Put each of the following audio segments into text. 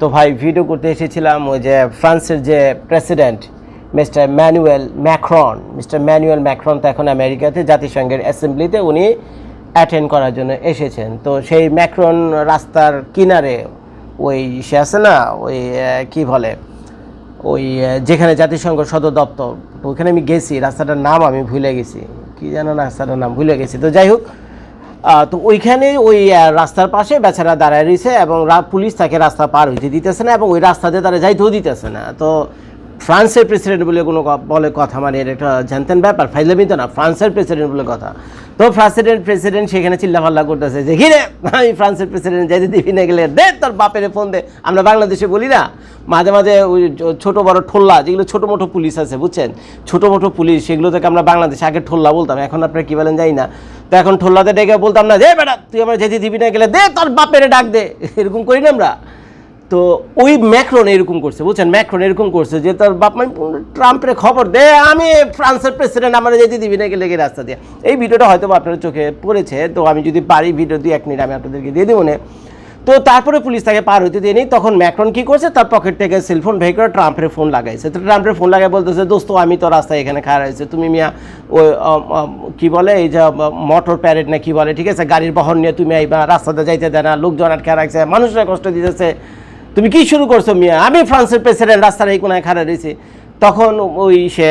তো ভাই ভিডিও করতে এসেছিলাম ওই যে ফ্রান্সের যে president mister Emmanuel Macron mister Emmanuel Macron তো এখন আমেরিকাতে জাতিসংঘের অ্যাসেম্বলিতে উনি অ্যাটেন্ড করার জন্য এসেছেন। তো সেই ম্যাক্রন রাস্তার কিনারে, ওই সে আছে না, ওই কি বলে, ওই যেখানে জাতিসংঘ সদর দপ্তর তো ওখানে আমি গেছি, রাস্তাটার নাম আমি ভুলে গেছি। কি যেন রাস্তাটার নাম ভুলে গেছি। তো যাই হোক তো ওইখানে ওই রাস্তার পাশে বেচারা দাঁড়ায় রয়েছে এবং পুলিশ তাকে রাস্তা পার হইতে দিতেছে না এবং ওই রাস্তাতে তারা যাইতেও দিতেছে না। তো ফ্রান্সের প্রেসিডেন্ট বলে কোনো বলে কথা মানে এটা একটা জানতেন ব্যাপার ফাইলামি তো না, ফ্রান্সের প্রেসিডেন্ট বলে কথা। তো প্রেসিডেন্ট প্রেসিডেন্ট সেখানে চিল্লাফাল্লা করতেছে যে ঘিরে আমি ফ্রান্সের প্রেসিডেন্ট যাইতে দিবি না গেলে দে, তোর বাপের ফোন দে। আমরা বাংলাদেশে বলি না, মাঝে মাঝে ওই ছোটো ছোট বড় ঠোল্লা, যেগুলো ছোটো মোটো পুলিশ আছে, বুঝছেন? ছোটো মোটো পুলিশ, সেগুলো থেকে আমরা বাংলাদেশে আগে ঠোল্লা বলতাম, এখন আপনারা কি বলেন যাই না। তো এখন ঠোল্লাতে ডেকে বলতাম না যে বেটা, তুই আমার যেতে দিবি না গেলে দে, তোর বাপের ডাক দে। এরকম করি না আমরা। তো ওই ম্যাক্রন এরকম করছে, বুঝছেন? ম্যাক্রন এরকম করছে যে তার বাপ মা, ট্রাম্পের খবর দে, আমি ফ্রান্সের প্রেসিডেন্ট, আমার যেতে দিবি নাকি লেগে রাস্তা দিয়ে। এই ভিডিওটা হয়তো আপনার চোখে পড়েছে, তো আমি যদি পারি ভিডিও দুই এক মিনিট আমি আপনাদেরকে দিয়ে দেবো না। তো তারপরে পুলিশ তাকে পার হইতে দিয়ে নেই তখন ম্যাক্রন কি করছে? তার পকেট থেকে সেলফোন বের করে ট্রাম্পের ফোন লাগাইছে। তো ট্রাম্পের ফোন লাগাই বলতেছে, দোস্ত, আমি তো রাস্তায় এখানে খাড়া হয়েছে। তুমি মিয়া, ওই কি বলে, এই যে মোটর প্যারেড না কি বলে, ঠিক আছে? গাড়ির বহন নিয়ে তুমি এই বা রাস্তাতে যাইতে দেয় না, লোকজন আটকে রাখছে, মানুষরা কষ্ট দিতেছে। তুমি কি শুরু করছ মিয়া? আমি ফ্রান্সের প্রেসিডেন্ট, রাস্তার এই কোনায় খাড়া রয়েছি। তখন ওই সে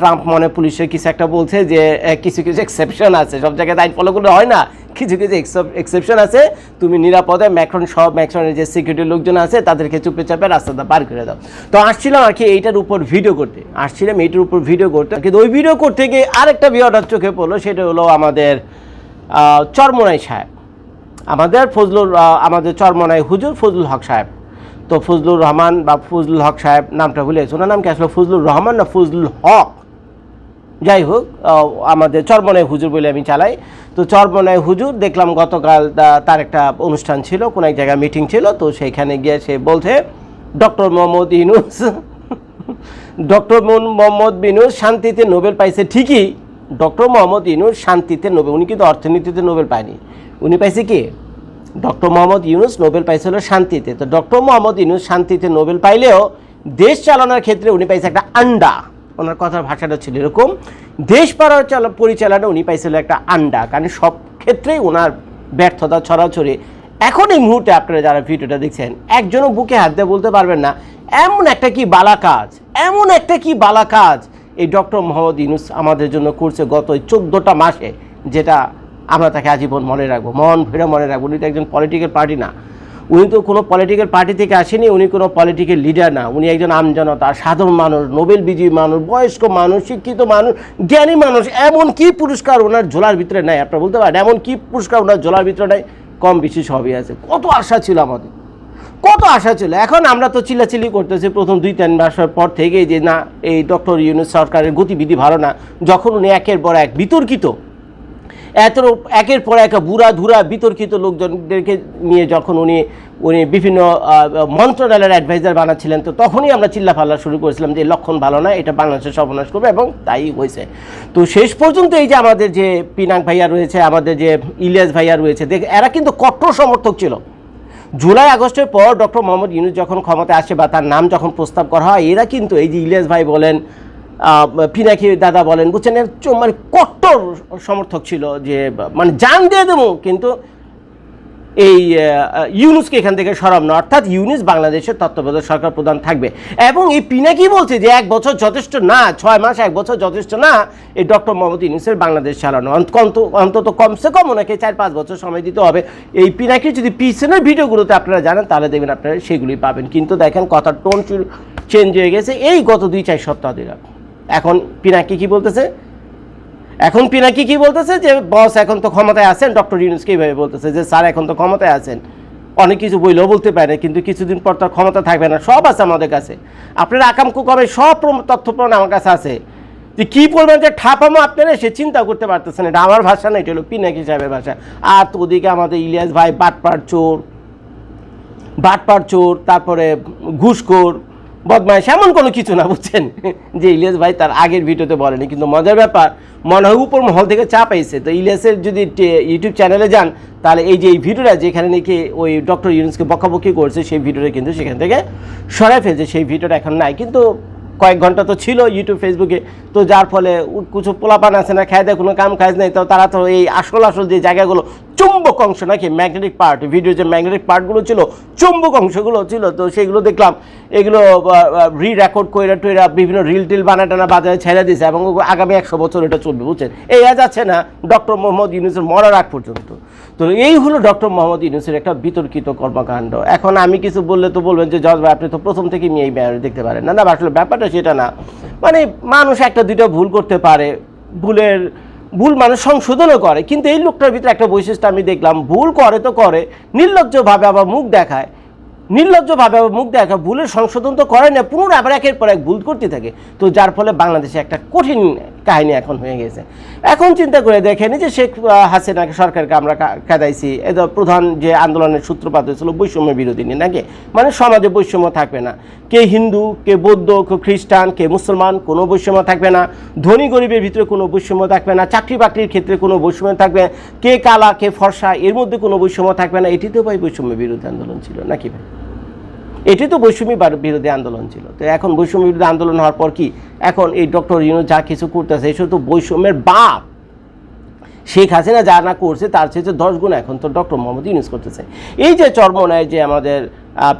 ট্রাম্প মনে পুলিশের কিছু একটা বলছে যে কিছু কিছু এক্সেপশন আছে। সব জায়গায় আইন ফলো করলে হয় না। কিছু কিছু এক্সেপশন আছে। তুমি নিরাপদে ম্যাক্রন সব ম্যাক্রনের যে সিকিউরিটি লোকজন আছে, তাদেরকে চুপে চাপে রাস্তাটা পার করে দাও। তো আসছিলাম আর কি এইটার উপর ভিডিও করতে। আসছিলাম এইটার উপর ভিডিও করতে। কিন্তু ওই ভিডিও করতে গিয়ে আরেকটা ভিডিওটার চোখে পড়ল, সেটা হলো আমাদের চরমোনাই সাহেব। আমাদের ফজলুর আমাদের চরমনাই হুজুর ফজলুল হক সাহেব। তো ফজলুর রহমান বা ফজলুল হক সাহেব নামটা ভুলে গেছি। ওনার নাম কি আসলে ফজলুর রহমান না ফজলুল হক? যাই হোক আমাদের চরমনাই হুজুর বলে আমি চালাই। তো চরমনাই হুজুর, দেখলাম গতকাল তার একটা অনুষ্ঠান ছিল, কোন এক জায়গায় মিটিং ছিল, তো সেইখানে গিয়ে সে বলছে, ডক্টর মোহাম্মদ ইনুস ডক্টর মোহাম্মদ বিনুস শান্তিতে নোবেল পাইছে ঠিকই, ডক্টর মোহাম্মদ ইনুস শান্তিতে নোবেল, উনি কিন্তু অর্থনীতিতে নোবেল পায়নি। উনি পাইছে কি? ডক্টর মোহাম্মদ ইউনুস নোবেল পাইছিল শান্তিতে। তো ডক্টর মোহাম্মদ ইউনুস শান্তিতে নোবেল পাইলেও দেশ চালানোর ক্ষেত্রে উনি পাইছে একটা আন্ডা। ওনার কথার ভাষাটা ছিল এরকম। দেশ পাড়ার চালা পরিচালনা উনি পাইছিল একটা আন্ডা। কারণ সব ক্ষেত্রেই ওনার ব্যর্থতা ছড়াছড়ি। এখন এই মুহূর্তে আপনারা যারা ভিডিওটা দেখছেন, একজনও বুকে হাত দিয়ে বলতে পারবেন না, এমন একটা কি বালা কাজ, এমন একটা কি বালা কাজ এই ডক্টর মোহাম্মদ ইউনুস আমাদের জন্য করছে গত চোদ্দোটা মাসে, যেটা আমরা তাকে আজীবন মনে রাখব। মন ভেড়ে মনে রাখব। উনি তো একজন পলিটিক্যাল পার্টি না। উনি তো কোনো পলিটিক্যাল পার্টি থেকে আসেনি, উনি কোনো পলিটিক্যাল লিডার না। উনি একজন আমজনতা সাধারণ মানুষ, নোবেল বিজয়ী মানুষ, বয়স্ক মানুষ, শিক্ষিত মানুষ, জ্ঞানী মানুষ এমন কি পুরস্কার ওনার ঝোলার ভিতরে নেয় আপনারা বলতে পারেন এমন কি পুরস্কার ওনার ঝোলার ভিতরে নেয় কম বেশি সবই আছে। কত আশা ছিল আমাদের। কত আশা ছিল। এখন আমরা তো চিল্লাচিল্লি করতেছি প্রথম দুই তিন মাসের পর থেকেই যে না, এই ডক্টর ইউনুস সরকারের গতিবিধি ভালো না। যখন উনি একের পর এক বিতর্কিত এত একের পর এক বুড়া ধুরা বিতর্কিত লোকজনদেরকে নিয়ে যখন উনি উনি বিভিন্ন মন্ত্রণালয়ের অ্যাডভাইজার বানাচ্ছিলেন, তো তখনই আমরা চিল্লাফাল্লা শুরু করেছিলাম যে লক্ষণ ভালো না, এটা বাংলাদেশের সর্বনাশ করবে এবং তাই হয়েছে। তো শেষ পর্যন্ত এই যে আমাদের যে পিনাক ভাইয়া রয়েছে, আমাদের যে ইলিয়াস ভাইয়া রয়েছে, দেখ, এরা কিন্তু কট্টর সমর্থক ছিল। জুলাই আগস্টের পর ডক্টর মোহাম্মদ ইউনুস যখন ক্ষমতায় আসে বা তার নাম যখন প্রস্তাব করা হয়, এরা কিন্তু এই যে ইলিয়াস ভাই বলেন পিনাকি দাদা বলেন, বুঝছেন? এর মানে কট্টর সমর্থক ছিল যে মানে জান দিয়ে দেবো, কিন্তু এই ইউনুসকে এখান থেকে সরাব না। অর্থাৎ ইউনুস বাংলাদেশের তত্ত্বাবধায়ক সরকার প্রধান থাকবে। এবং এই পিনাকি বলছে যে, এক বছর যথেষ্ট না, ছয় মাস এক বছর যথেষ্ট না, এই ডক্টর মোহাম্মদ ইউনুসের বাংলাদেশ চালানো। অন্ত- অন্ত- অন্তত কমসে কম ওনাকে চার পাঁচ বছর সময় দিতে হবে। এই পিনাকি যদি পিছনের ভিডিওগুলোতে আপনারা জানেন, তাহলে দেখবেন আপনারা সেগুলি পাবেন। কিন্তু দেখেন, কথার টোন চেঞ্জ হয়ে গেছে। এই গত দুই চার সপ্তাহ ধরে। এখন পিনাকি কি বলতেছে? এখন পিনাকি কি বলতেছে যে, বস, এখন তো ক্ষমতায় আছেন, ডক্টর ইউনুসকে এইভাবে বলতেছে যে, স্যার, এখন তো ক্ষমতায় আছেন। অনেক কিছু বইলেও বলতে পারে, কিন্তু কিছুদিন পর তার ক্ষমতা থাকবে না, সব আছে আমাদের কাছে। আপনারা আকামকু কবে সব তথ্য প্রমাণ আমার কাছে আছে। যে কী পরিমাণ যে ঠাপামো আপনারা, সে চিন্তা করতে পারতেছেন এটা আমার ভাষা না, এটা হলো পিনাকি সাহেবের ভাষা। আর তো ওদিকে আমাদের ইলিয়াস ভাই, বাটপার চোর বাটপার চোর, তারপরে ঘুষখোর বদমাইশ, এমন কোনো কিছু না, বুঝছেন? যে ইলিয়াস ভাই তার আগের ভিডিওতে বলেনি, কিন্তু মজার ব্যাপার, মনে হয় উপর মহল থেকে চাপ আইছে তো ইলিয়াসের যদি ইউটিউব চ্যানেলে যান, তাহলে এই যে এই ভিডিওটা যেখানে নাকি ওই ডক্টর ইউনুসকে বকাবকি করছে, সেই ভিডিওটা কিন্তু সেখান থেকে সরাই ফেলছে। সেই ভিডিওটা এখন নাই, কিন্তু কয়েক ঘণ্টা তো ছিল ইউটিউব ফেসবুকে তো যার ফলে কিছু পোলাপান আছে না, খায় দেয়, কোনো কাম কাজ নেই। তো তারা তো এই আসল আসল যে জায়গাগুলো চুম্বক অংশ নাকি ম্যাগনেটিক পার্ট ভিডিও যে ম্যাগনেটিক পার্টগুলো ছিল, চুম্বক অংশগুলো ছিল, তো সেগুলো দেখলাম। এগুলো রি রেকর্ড করে টুইরা বিভিন্ন রিল টিল বানা টানা বাজারে ছেড়ে দিয়েছে এবং আগামী একশো বছর এটা চলবে, বুঝছেন? এই আজ আছে না ডক্টর মোহাম্মদ ইউনুসের মরার আগ পর্যন্ত। তো এই হলো ডক্টর মোহাম্মদ ইউনুসের একটা বিতর্কিত কর্মকাণ্ড। এখন আমি কিছু বললে তো বলবেন যে, জজ ভাই, আপনি তো প্রথম থেকে এই ব্যাপারে দেখতে পারেন না। না আসলে ব্যাপারটা সেটা না। মানে মানুষ একটা দুটো ভুল করতে পারে। ভুলের ভুল মানুষ সংশোধনও করে। কিন্তু এই লোকটার ভিতরে একটা বৈশিষ্ট্য আমি দেখলাম, ভুল করে তো করে, নির্লজ্জভাবে আবার মুখ দেখায়। নির্লজ্জভাবে আবার মুখ দেখায়, ভুলের সংশোধন তো করে না, পুনরায় আবার একের পর এক ভুল করতে থাকে। তো যার ফলে বাংলাদেশে একটা কঠিন কাহিনী এখন হয়ে গেছে। এখন চিন্তা করে দেখেন যে শেখ আহ, হাসিনাকে সরকারকে আমরা কাদাইছি এদের প্রধান যে আন্দোলনের সূত্রপাত হয়েছিল বৈষম্য বিরোধী নিয়ে নাকি? মানে সমাজে বৈষম্য থাকবে না। কে হিন্দু কে বৌদ্ধ কে খ্রিস্টান কে মুসলমান কোনো বৈষম্য থাকবে না। ধনী গরিবের ভিতরে কোনো বৈষম্য থাকবে না। চাকরি বাকরির ক্ষেত্রে কোনো বৈষম্য থাকবে। কে কালা কে ফর্সা এর মধ্যে কোনো বৈষম্য থাকবে না। এটি তো ভাই বৈষম্য বিরোধী আন্দোলন ছিল নাকি ভাই? এটি তো বৈষম্য বিরোধী আন্দোলন ছিল। তো এখন বৈষম্য বিরোধী আন্দোলন হওয়ার পর কি এখন এই ডক্টর ইউনো যা কিছু করতেছে তো বৈষম্যের বাপ। শেখ হাসিনা যা না করছে, তার চেয়ে দশ গুণ এখন তো ডক্টর মোহাম্মদ ইউনুস করতেছে। এই যে চর্মনায় যে আমাদের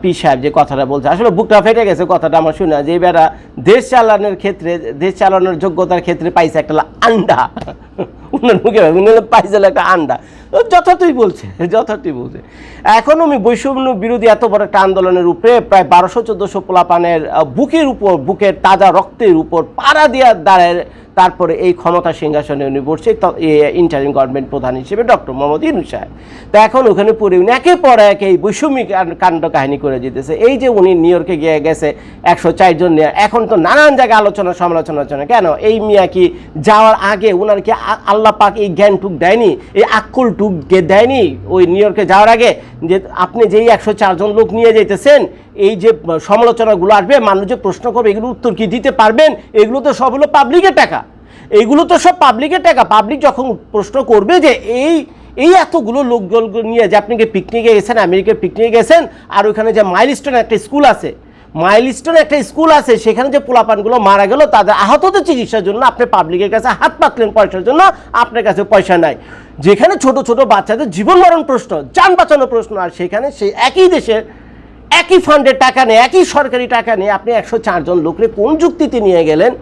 পি সাহেব যে কথাটা বলছে। আসলে বুকটা ফেটে গেছে কথাটা আমার শুনে। যে বেড়া দেশ চালানোর ক্ষেত্রে, দেশ চালানোর যোগ্যতার ক্ষেত্রে পাইছে একটা আন্ডা। উনার মুখে উনি পাইছিল একটা আন্ডা। যথার্থই বলছে যথার্থই বলছে। এখন আমি বৈষম্য বিরোধী এত বড় একটা আন্দোলনের উপরে প্রায় বারোশো, চোদ্দোশো পোলাপানের বুকের উপর, বুকের তাজা রক্তের উপর পাড়া দেওয়ার দ্বারা তারপরে এই ক্ষমতা সিংহাসনে উনি বসছে। ইন্টারিম গভর্নমেন্ট প্রধান হিসেবে ডক্টর মোহাম্মদ ইনু সাহেব। তা এখন ওখানে পড়ে উনি একে পর এক এই বৈষম্যিক কাণ্ড কাহিনী করে যেতেছে এই যে উনি নিউ ইয়র্কে গিয়ে গেছে, একশো চারজন নিয়ে। এখন তো নানান জায়গায় আলোচনা, সমালোচনা না। কেন? এই মিয়া কি যাওয়ার আগে ওনার কি আল্লাহ পাক এই জ্ঞান টুক দেয়নি? এই আক্কুল টুক দেয়নি ওই নিউ ইয়র্কে যাওয়ার আগে? যে আপনি যেই একশো চারজন লোক নিয়ে যেতেছেন এই যে সমালোচনাগুলো আসবে, মানুষ যে প্রশ্ন করবে এগুলো উত্তর কি দিতে পারবেন? এগুলো তো সব হলো পাবলিকের টাকা। এগুলো তো সব পাবলিকের টাকা। পাবলিক যখন প্রশ্ন করবে যে এই এই এতগুলো লোকজন নিয়ে যে আপনি পিকনিকে গেছেন, আমেরিকার পিকনিকে গেছেন, আর ওখানে যে মাইলস্টোন একটা স্কুল আছে মাইলস্টোন একটা স্কুল আছে, সেখানে যে পোলাপানগুলো মারা গেল, তাদের আহতদের চিকিৎসার জন্য আপনি পাবলিকের কাছে হাত পাতলেন পয়সার জন্য, আপনার কাছে পয়সা নাই। যেখানে ছোট ছোট বাচ্চাদের জীবন মরণ প্রশ্ন, যান বাঁচানো প্রশ্ন, আর সেখানে সেই একই দেশের একই ফান্ডের টাকা নেই একই সরকারি টাকা নিয়ে আপনি একশো চারজন লোকরে কোন যুক্তিতে নিয়ে গেলেন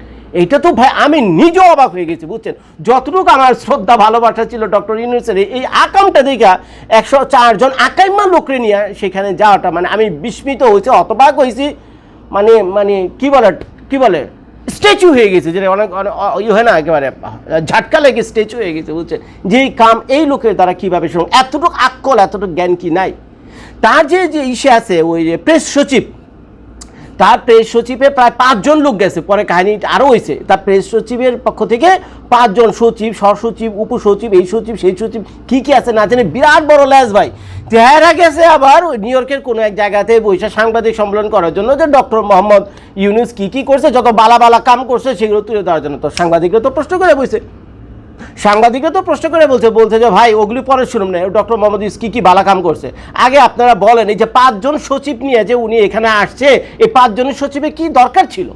এটা তো ভাই, আমি নিজেও অবাক হয়ে গেছি, বুঝছেন? যতটুকু আমার শ্রদ্ধা, ভালোবাসা ছিল ডক্টর ইউনুসের এই আকামটা দেখা একশো চারজন আকাইমা লোকরে নিয়ে সেখানে যাওয়াটা মানে আমি বিস্মিত হয়েছি অতবাক হয়েছি মানে মানে কি বলে কি বলে, স্ট্যাচু হয়ে গেছে, যেটা অনেক ইয়ে হয় না, একেবারে, ঝাটকা লেগে স্ট্যাচু হয়ে গেছে, বুঝছেন? যেই কাম, এই লোকের দ্বারা কীভাবে শুনুন এতটুকু আক্কল এতটুকু জ্ঞান কি নাই? তার যে যে ইসে আছে, ওই যে প্রেস সচিব তার প্রেস সচিবে প্রায় পাঁচজন লোক গেছে। পরে কাহিনী আরও হয়েছে। তার প্রেস সচিবের পক্ষ থেকে পাঁচজন সচিব, সহসচিব, উপসচিব, এই সচিব, সেই সচিব, কী কী আছে না জানি। বিরাট বড় ল্যাস ভাই। চেহারা গেছে আবার নিউ ইয়র্কের কোনো এক জায়গাতে বসে সাংবাদিক সম্মেলন করার জন্য যে ডক্টর মোহাম্মদ ইউনুস কি কি করছে, যত বালা বালা কাম করছে, সেগুলো তুলে দেওয়ার জন্য তো সাংবাদিকরা তো প্রশ্ন করে বসে। সাংবাদিকরা তো প্রশ্ন করে বলছে বলছে যে, ভাই, ওগুলি পরে শুনুন না। ডক্টর মোহাম্মদ ইউস কি কি বালা কাম করছে? আগে আপনারা বলেন, এই যে পাঁচজন সচিব নিয়ে যে উনি এখানে আসছে, এই পাঁচজনের সচিবে কি দরকার ছিল?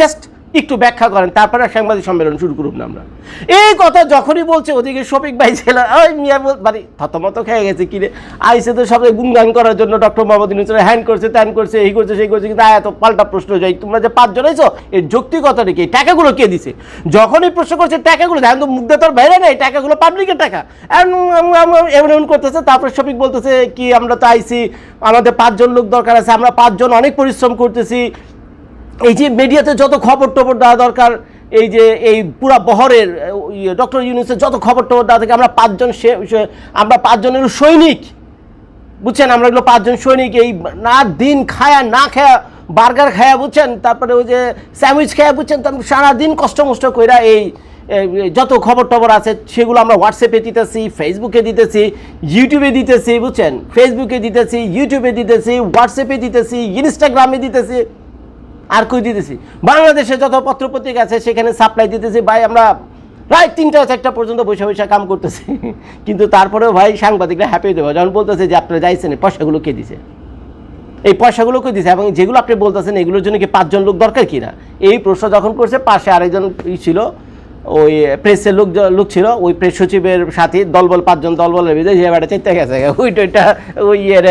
জাস্ট একটু ব্যাখ্যা করেন, তারপরে সাংবাদিক সম্মেলন শুরু করুন আমরা। এই কথা যখনই বলছে, ওদিকে শফিক ভাই ছিল, ওই মিয়া বল মানে থতমত খেয়ে গেছে কিরে আইসে তো সবাই গুনগান করার জন্য ডক্টর মোহাম্মদ ইউনুস হ্যান্ড করছে, ত্যান করছে, এই করছে, সেই করছে, কিন্তু এত পাল্টা প্রশ্ন যাই তোমরা যে পাঁচজন আইছো এর যৌক্তিকতা কি এই টাকাগুলো কে দিছে? যখনই প্রশ্ন করছে, টাকাগুলো দেখেন তো মুখ দিয়ে তোর বাইরে নেই, টাকাগুলো পাবলিকের টাকা। এমন এমন- করতেছে, তারপর শফিক বলতেছে, কি আমরা তো আইছি আমাদের পাঁচজন লোক দরকার আছে, আমরা পাঁচজন অনেক পরিশ্রম করতেছি এই যে মিডিয়াতে যত খবর টবর দেওয়া দরকার, এই যে, এই পুরা বহরের ডক্টর ইউনুসের যত খবর টবর দেওয়া থাকে, আমরা পাঁচজন সে- আমরা পাঁচজনের সৈনিক। বুঝছেন? আমরা এগুলো পাঁচজন সৈনিক, এই না দিন খায়া, না খায়া, বার্গার খায়া, বুঝছেন? তারপরে ওই যে স্যান্ডউইচ খায়া, বুঝছেন? তারপরে সারাদিন কষ্ট মষ্ট কইরা এই যত খবর টবর আছে, সেগুলো আমরা হোয়াটসঅ্যাপে দিতেছি ফেসবুকে দিতেছি ইউটিউবে দিতেছি, বুঝছেন? ফেসবুকে দিতেছি ইউটিউবে দিতেছি হোয়াটসঅ্যাপে দিতেছি ইনস্টাগ্রামে দিতেছি। আর কই দিতেছি? বাংলাদেশে যত পত্রপত্রিকা আছে, সেখানে সাপ্লাই দিতেছি। ভাই, আমরা প্রায় তিনটা চারটা পর্যন্ত বসে বসে কাম করতেছি। কিন্তু তারপরেও ভাই, সাংবাদিকরা হ্যাপি দেবো যখন বলতেছে যে আপনারা যাইছেন পয়সাগুলো কে দিছে? এই পয়সাগুলো কে দিছে? এবং যেগুলো আপনি বলতেছেন, এগুলোর জন্য কি পাঁচজন লোক দরকার কি না? এই প্রশ্ন যখন করছে, পাশে আরেকজন ছিল, ওই প্রেসের লোক লোক ছিল, ওই প্রেস সচিবের সাথে, দলবল পাঁচজন দলবলের ভিতরে যে বেটা চেতে গেছে। ওইটা ওই ইয়ের,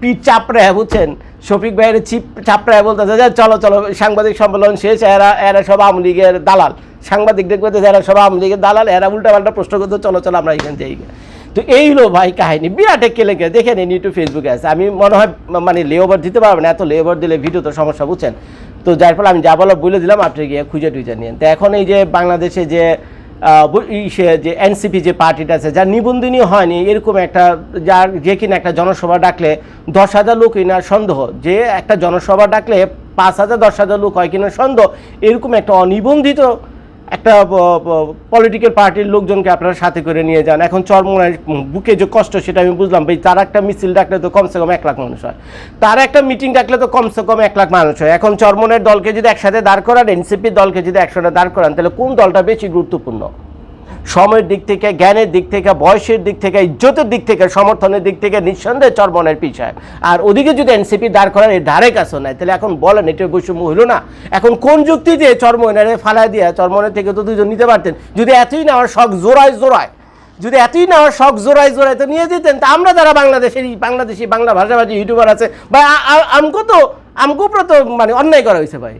পিঠ চাপড়ায় বুঝছেন? শফিক ভাইয়ের চিপ চাপড়ায় বলতেছে যে, চলো চলো, সাংবাদিক সম্মেলন শেষ, এরা এরা সব আওয়ামী লীগের দালাল। সাংবাদিক দেখবে এরা সব আওয়ামী লীগের দালাল, এরা উল্টা পাল্টা প্রশ্ন করতে চলো চলো, আমরা এখান যাই তো এই হলো ভাই কাহিনী। বিরাট এক কেলেঙ্কে দেখে নিন ইউটিউব ফেসবুকে আছে। আমি মনে হয় মানে লেওভার দিতে পারব না, এত লেওভার দিলে ভিডিও তো সমস্যা, বুঝছেন? তো যার ফলে আমি যা বলো বলে দিলাম, আপনি গিয়ে খুঁজে টুজে নিন। তো এখন এই যে বাংলাদেশে যে যে এনসিপি যে পার্টিটা আছে, যার নিবন্ধনই হয়নি, এরকম একটা, যার যে কিনা একটা জনসভা ডাকলে দশ হাজার লোক কিনা সন্দেহ। যে একটা জনসভা ডাকলে পাঁচ হাজার, দশ হাজার লোক হয় কিনা সন্দেহ, এরকম একটা অনিবন্ধিত একটা পলিটিক্যাল পার্টির লোকজনকে আপনারা সাথে করে নিয়ে যান। এখন চরমোনার বুকে যে কষ্ট, সেটা আমি বুঝলাম। ভাই, তার একটা মিছিল ডাকলে তো কমসে কম এক লাখ মানুষ হয়। তার একটা মিটিং ডাকলে তো কমসে কম এক লাখ মানুষ হয়। এখন চরমনের দলকে যদি একসাথে দাঁড় করান, এনসিপির দলকে যদি একসাথে দাঁড় করান, তাহলে কোন দলটা বেশি গুরুত্বপূর্ণ? সময়ের দিক থেকে, জ্ঞানের দিক থেকে, বয়সের দিক থেকে, ইজ্জতের দিক থেকে, সমর্থনের দিক থেকে নিঃসন্দেহে চরমনের পিছায়। আর ওদিকে যদি এনসিপি দাঁড় করান এর ধারে কাছে নাই, তাহলে এখন বলেন, এটা বৈষম্য হইল না? এখন কোন যুক্তি দিয়ে চরমনের ফালায় দিয়ে চরমনের থেকে তো দুজন নিতে পারতেন? যদি এতই না আমার শখ জোড়ায় জোড়ায়, যদি এতই না আমার শখ জোড়ায় জোড়ায় তো নিয়ে যেতেন, তা আমরা যারা বাংলাদেশের বাংলাদেশি, বাংলা ভাষাভাষী ইউটিউবার আছে আ- আমকো তো আমকো তো মানে অন্যায় করা হয়েছে, ভাই।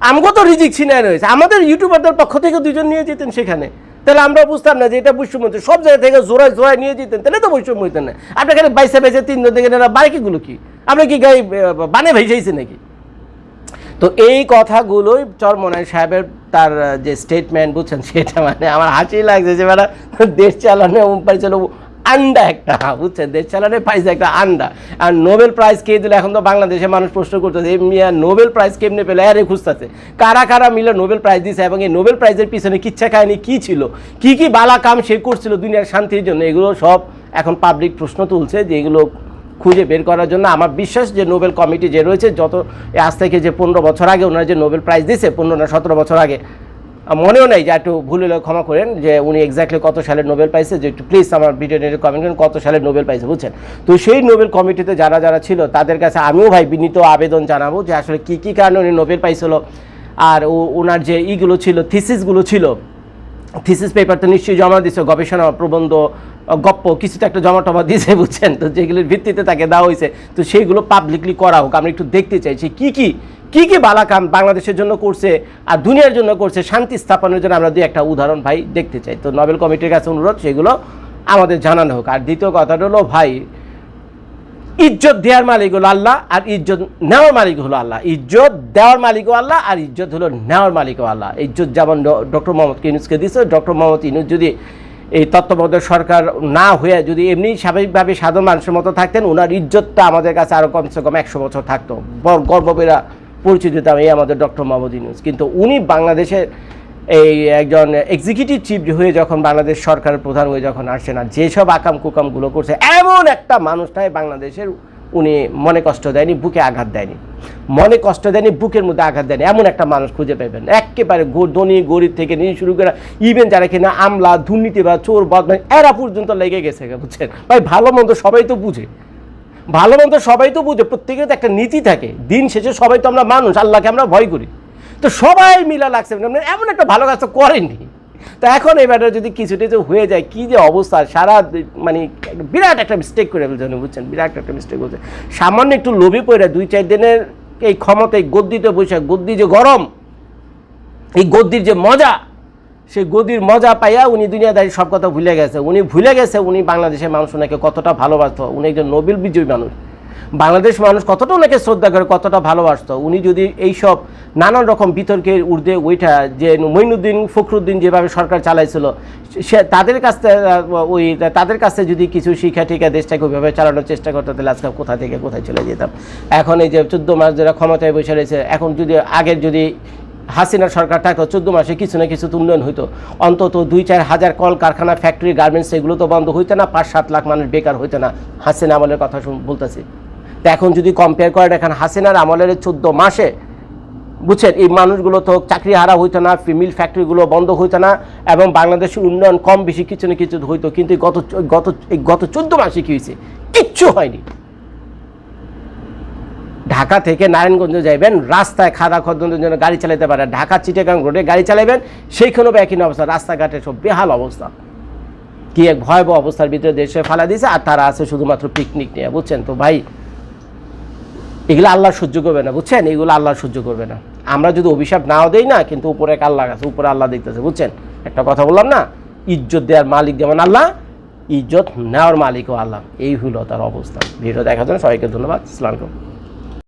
আমগো তো রিজিক ছিনায় রয়েছে। আমাদের ইউটিউবারদের পক্ষ থেকে দুজন নিয়ে যেতেন সেখানে। তাহলে আমরা বুঝতাম না যে এটা বৈষম্য। সব জায়গা থেকে জোড়ায় জোড়ায় নিয়ে যেতেন, তাহলে তো বৈষম্য হইতেন না। আপনি এখানে বাইসে বাইসে তিনজন থেকে এরা বাইকেগুলো কি? আপনি কি গাই বানে ভেসেছি নাকি? তো এই কথাগুলোই চরমনাই সাহেবের তার যে স্টেটমেন্ট বুঝছেন? সেটা মানে আমার হাসি লাগছে যে মানে দেশ চালানো পাইছিল আন্ডা একটা, বুঝছেন? দেশ চালানো পাইছে একটা আন্ডা। আর নোবেল প্রাইজ কে দিলে? এখন তো বাংলাদেশে মানুষ প্রশ্ন করতেছে এই মিয়া নোবেল প্রাইজ কেমনে পেলে? আরে খুঁজতেছে। কারা কারা মিলে নোবেল প্রাইজ দিছে এবং এই নোবেল প্রাইজের পিছনে কিচ্ছা কাহিনী কি ছিল? কি কি বালা কাম সে করছিল দুনিয়ার শান্তির জন্য? এগুলো সব এখন পাবলিক প্রশ্ন তুলছে যে এগুলো খুঁজে বের করার জন্য। আমার বিশ্বাস যে নোবেল কমিটি যে রয়েছে, যত আজ থেকে যে পনেরো বছর আগে ওনারা যে নোবেল প্রাইজ দিয়েছে পনেরো না সতেরো বছর আগে মনেও নেই যে একটু ভুল হলে ক্ষমা করেন যে উনি এক্স্যাক্টলি কত সালে নোবেল পাইছে, যে একটু প্লিজ আমার ভিডিও নিয়ে কমেন্ট করেন, কত সালে নোবেল পাইছে, বুঝছেন? তো সেই নোবেল কমিটিতে যারা যারা ছিল, তাদের কাছে আমিও ভাই বিনীত আবেদন জানাব যে আসলে কী কী কারণে উনি নোবেল পাইছিল আর ও- ওনার যে ইগুলো ছিল থিসিসগুলো ছিল থিসিস পেপার তো নিশ্চয়ই জমা দিছে, গবেষণা প্রবন্ধ গপ্প কিছু তো একটা জমা টমা দিয়েছে বুঝছেন? তো যেগুলোর ভিত্তিতে তাকে দেওয়া হয়েছে তো সেইগুলো পাবলিকলি করা হোক, আমরা একটু দেখতে চাইছি কি কি কি কি বালা কাম বাংলাদেশের জন্য করছে আর দুনিয়ার জন্য করছে শান্তি স্থাপনের জন্য আমরা দুই একটা উদাহরণ ভাই দেখতে চাই। তো নোবেল কমিটির কাছে অনুরোধ, সেগুলো আমাদের জানানো হোক। আর দ্বিতীয় কথাটা হলো, ভাই, ইজ্জত দেওয়ার মালিক হলো আল্লাহ আর ইজ্জত নেওয়ার মালিক হলো আল্লাহ। ইজ্জত দেওয়ার মালিকও আল্লাহ আর ইজ্জত হলো নেওয়ার মালিকও আল্লাহ। ইজ্জত যেমন ডক্টর মোহাম্মদ ইউনুসকে দিছে, ডক্টর মোহাম্মদ ইউনুস যদি এই তত্ত্বাবধায়ক সরকার না হয়ে যদি এমনি স্বাভাবিকভাবে সাধারণ মানুষের মতো থাকতেন ওনার ইজ্জতটা আমাদের কাছে আরও কমসে কম একশো বছর থাকতো। গর্ববেরা পরিচিত দিতাম এই আমাদের ডক্টর মোহাম্মদ ইউনুস। কিন্তু উনি বাংলাদেশের এই একজন এক্সিকিউটিভ চিফ হয়ে যখন বাংলাদেশ সরকারের প্রধান হয়ে যখন আসছেন আর যেসব আকাম কুকামগুলো করছে, এমন একটা মানুষ নাই বাংলাদেশের উনি মনে কষ্ট দেয়নি, বুকে আঘাত দেয়নি। মনে কষ্ট দেয়নি, বুকের মধ্যে আঘাত দেয়নি। এমন একটা মানুষ খুঁজে পাবেন একেবারে ধনী, গরিব থেকে নিয়ে শুরু করে ইভেন যারা কিনা আমলা দুর্নীতি বা চোর বদমাই এরা পর্যন্ত লেগে গেছে, বুঝছেন? ভাই, ভালো মন্দ সবাই তো বুঝে। ভালো মন্দ সবাই তো বুঝে, প্রত্যেকের তো একটা নীতি থাকে। দিন শেষে সবাই তো আমরা মানুষ, আল্লাহকে আমরা ভয় করি। তো সবাই মিলা লাগছে মানে এমন একটা ভালো কাজ তো করেনি তো এখন এই ব্যাটার যদি কিছু টিছু হয়ে যায়, কি যে অবস্থা, সারা মানে বিরাট একটা মিস্টেক করে ফেলছেন বুঝছেন? বিরাট একটা মিস্টেক হচ্ছে। সামান্য একটু লোভে পড়ে দুই, চার দিনের এই ক্ষমতায় গদ্দিতে বসে, গদ্দি যে গরম, এই গদ্দির যে মজা সেই গদির মজা পাইয়া উনি দুনিয়াদারি সব কথা ভুলে গেছে। উনি ভুলে গেছে উনি বাংলাদেশের মানুষ ওনাকে কতটা ভালোবাসতো। উনি একজন নোবেল বিজয়ী মানুষ। বাংলাদেশ মানুষ কতটা ওনাকে শ্রদ্ধা করে, কতটা ভালোবাসতো। উনি যদি এইসব নানান রকম বিতর্কের ঊর্ধ্বে ওইটা যে মঈনুদ্দিন ফখরুদ্দিন যেভাবে সরকার চালাইছিল, সে তাদের কাছ ওই তাদের কাছে যদি কিছু শিক্ষা টিকা দেশটাকে ওইভাবে চালানোর চেষ্টা করতো, তাহলে আজকে কোথা থেকে কোথায় চলে যেতাম? এখন এই যে চোদ্দ মাস যারা ক্ষমতায় বসে রয়েছে, এখন যদি আগের যদি হাসিনা সরকার থাকতো চোদ্দ মাসে কিছু না কিছু উন্নয়ন হইতো। অন্তত দুই চার হাজার কল কারখানা ফ্যাক্টরি গার্মেন্টস এগুলো তো বন্ধ হইতো না, পাঁচ সাত লাখ মানুষ বেকার হইতো না। হাসিনা আমলের কথা বলতেছি। তো এখন যদি কম্পেয়ার করেন, এখন হাসিনার আমলের চোদ্দ মাসে, বুঝছেন, এই মানুষগুলো তো চাকরি হারা হইতো না মিল ফ্যাক্টরিগুলো বন্ধ হইতো না, এবং বাংলাদেশের উন্নয়ন কম বেশি কিছু না কিছু হইতো, কিন্তু গত গত গত চোদ্দ মাসে কী হয়েছে কিচ্ছু হয়নি। ঢাকা থেকে নারায়ণগঞ্জ যাইবেন, রাস্তায় খাদা খদ্দনের জন্য গাড়ি চালাতে পারে, ঢাকা চিটাগাং রোডে গাড়ি চালাবেন সেইখানেও একই অবস্থা রাস্তাঘাটে সব বেহাল অবস্থা। কি এক ভয়াবহ অবস্থার ভিতরে দেশে ফালা দিয়েছে, আর তারা আছে শুধুমাত্র পিকনিক নিয়ে, বুঝছেন? তো ভাই, এগুলো আল্লাহ সহ্য করবে না, বুঝছেন? এগুলো আল্লাহ সহ্য করবে না। আমরা যদি অভিশাপ নাও দেই না, কিন্তু উপরে এক আল্লাহ আছে, উপরে আল্লাহ দেখতেছে, বুঝছেন? একটা কথা বললাম না, ইজ্জত দেওয়ার মালিক যেমন আল্লাহ, ইজ্জত নেওয়ার মালিকও আল্লাহ। এই হলো তার অবস্থা। ভিডিও দেখার জন্য সবাইকে ধন্যবাদ। ইসলাম